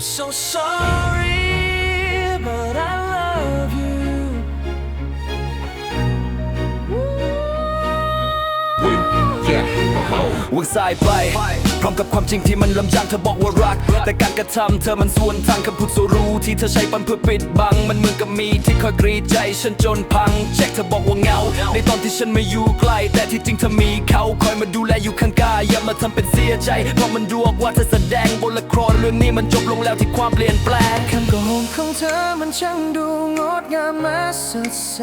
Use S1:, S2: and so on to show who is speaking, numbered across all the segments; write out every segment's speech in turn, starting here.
S1: so sorry,
S2: วิ่งสายไป พร้อมกับความจริงที่มันลำยางเธอบอกว่ารัก แต่การกระทำเธอมันส่วนทางคำพูดสูรู้ที่เธอใช้ปันเพื่อปิดบัง มันเหมือนกับมีที่คอยกรีดใจฉันจนพัง เช็คเธอบอกว่าเงา ในตอนที่ฉันไม่อยู่ใกล้ แต่ที่จริงเธอมีเขาคอยมาดูแลอยู่ข้างกายอย่ามาทำเป็นเสียใจเพราะมันดูออกว่าเธอแสดงบนละครเรื่องนี้มันจบลงแล้วที่ความเปลี่ยนแปลง
S1: คำโกหกของเธอมันช่างดูงดงามและสดใส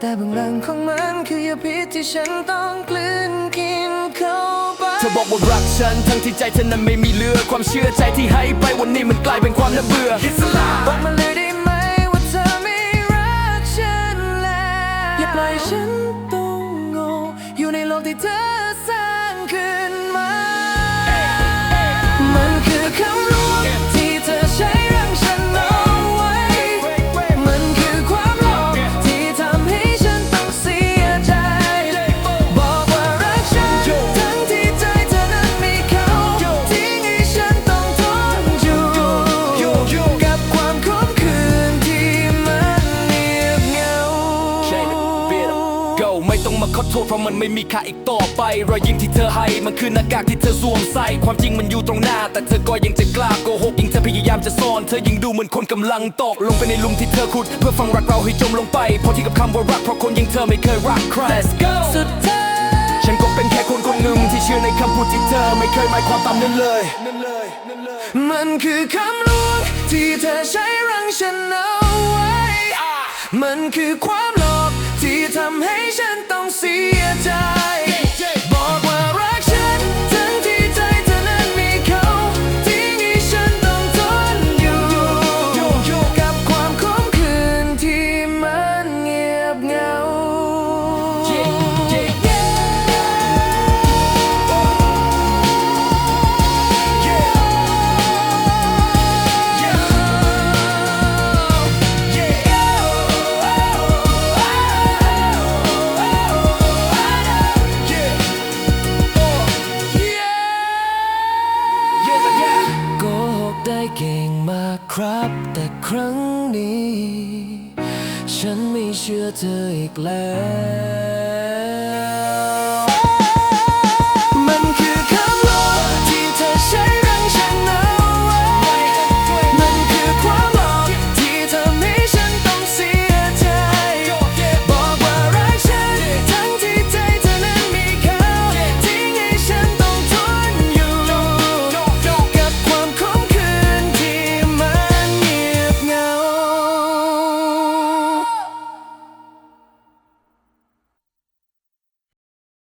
S1: แต่เบื้องหลังของมันคือยาพิษที่ฉันต้องกลืนกินเข้าไป
S2: เธอบอกว่ารักฉันทั้งที่ใจเธอนั้นไม่มีเหลือความเชื่อใจที่ให้ไปวันนี้มันกลายเป็นความน่าเบื่ออิสลา
S1: บอกมาเลยได้ไหมว่าเธอไม่รักฉันแล้วอย่าปล่อยให้ฉันต้องโง่อยู่ในโลกที่เธอสร้าง
S2: โทษเพราะมันไม่มีค่าอีกต่อไป รอยยิ้มที่เธอให้ มันคือหน้ากากที่เธอสวมใส่ ความจริงมันอยู่ตรงหน้า แต่เธอก็ยังจะกล้าโกหกยิ่งเธอพยายามจะซ่อน เธอยิ่งดูเหมือนคนกำลังตกลงไปในลุมที่เธอขุด เพื่อฟังรักเราให้จมลงไปพอที่กับคำว่ารักเพราะคนอยังเธอไม่เคยรักใคร Let's go
S1: สุดท้าย
S2: ฉันก็เป็นแค่คนคนหนึ่งที่เชื่อในคำพูดที่เธอไม่เคยหมายความตามนั้นเลย
S1: มันคือคำลวงที่เธอใช้รังฉันเอาไว้ มันคือความหลอกที่ทำให้ฉันต้อง เสียใจ ครับ แต่ครั้งนี้ ฉันไม่เชื่อเธออีกแล้ว